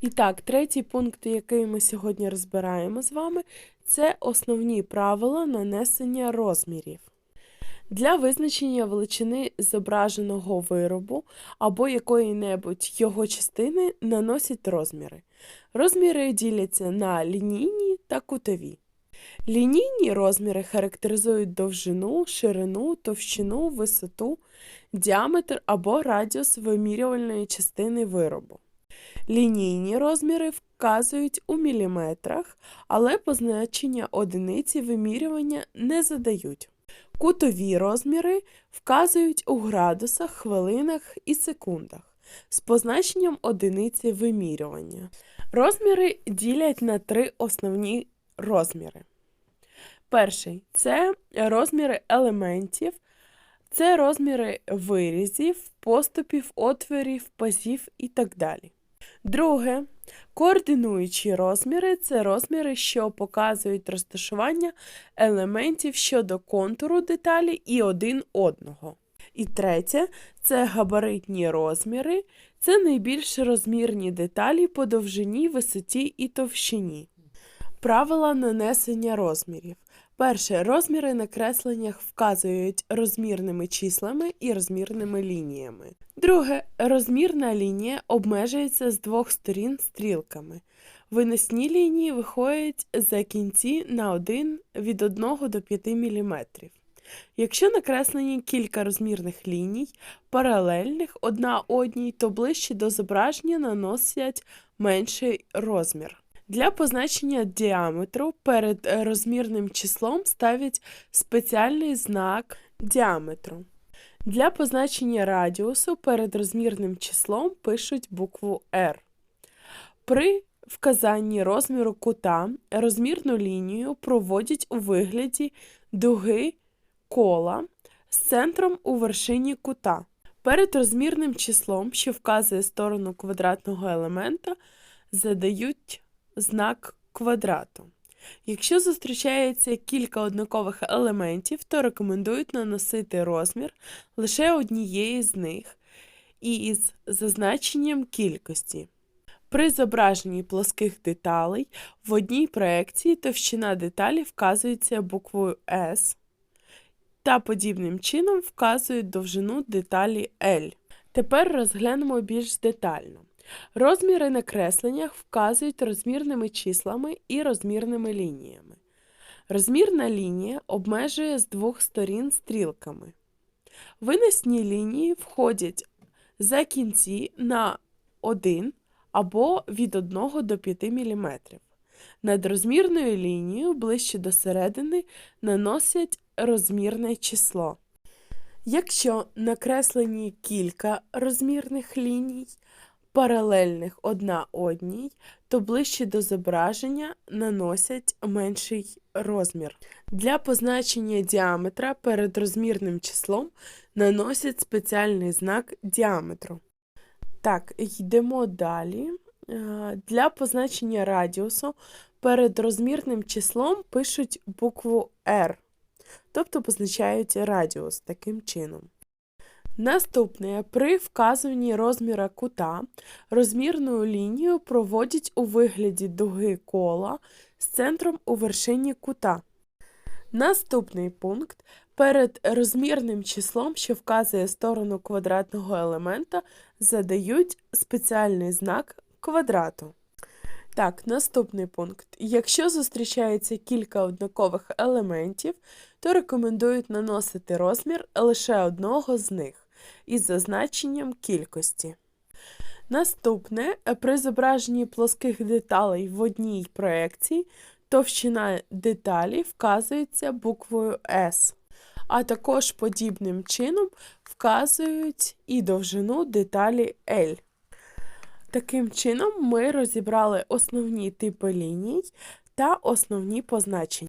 І так, третій пункт, який ми сьогодні розбираємо з вами, це основні правила нанесення розмірів. Для визначення величини зображеного виробу або якої-небудь його частини наносять розміри. Розміри діляться на лінійні та кутові. Лінійні розміри характеризують довжину, ширину, товщину, висоту, діаметр або радіус вимірювальної частини виробу. Лінійні розміри вказують у міліметрах, але позначення одиниці вимірювання не задають. Кутові розміри вказують у градусах, хвилинах і секундах з позначенням одиниці вимірювання. Розміри ділять на три основні розміри. Перший це розміри елементів, це розміри вирізів, поступів, отворів, пазів і так далі. Друге, координуючі розміри це розміри, що показують розташування елементів щодо контуру деталі і один одного. І третє це габаритні розміри, це найбільш розмірні деталі по довжині, висоті і товщині. Правила нанесення розмірів. Перше, розміри на кресленнях вказують розмірними числами і розмірними лініями. Друге, розмірна лінія обмежується з двох сторін стрілками. Виносні лінії виходять за кінці на 1 від 1 до 5 мм. Якщо накреслені кілька розмірних ліній, паралельних одна одній, то ближче до зображення наносять менший розмір. Для позначення діаметру перед е, розмірним числом ставлять спеціальний знак діаметру. Для позначення радіусу перед розмірним числом пишуть букву R. При вказанні розміру кута розмірну лінію проводять у вигляді дуги кола з центром у вершині кута. Перед розмірним числом, що вказує сторону квадратного елемента, задають знак квадрату. Якщо зустрічається кілька однакових елементів, то рекомендують наносити розмір лише однієї з них і із зазначенням кількості. При зображенні плоских деталей в одній проекції товщина деталі вказується буквою S та подібним чином вказують довжину деталі L. Тепер розглянемо більш детально. Розміри на кресленнях вказують розмірними числами і розмірними лініями. Розмірна лінія обмежує з двох сторін стрілками. Винесні лінії входять за кінці на 1 або від 1 до 5 мм. Над розмірною лінією ближче до середини наносять розмірне число. Якщо накреслені кілька розмірних ліній, паралельних одна одній, то ближче до зображення наносять менший розмір. Для позначення діаметра перед розмірним числом наносять спеціальний знак діаметру. Так, йдемо далі. Е, Для позначення радіусу перед розмірним числом пишуть букву R, тобто позначають радіус таким чином. Наступне, при вказуванні розміра кута розмірну лінію проводять у вигляді дуги кола з центром у вершині кута. Наступний пункт перед розмірним числом, що вказує сторону квадратного елемента, задають спеціальний знак квадрату. Так, наступний пункт. Якщо зустрічається кілька однакових елементів, то рекомендують наносити розмір лише одного з них із зазначенням кількості. Наступне, при зображенні плоских деталей в одній проекції товщина деталі вказується буквою S, а також подібним чином вказують і довжину деталі L. Таким чином, ми розібрали основні типи ліній та основні позначення.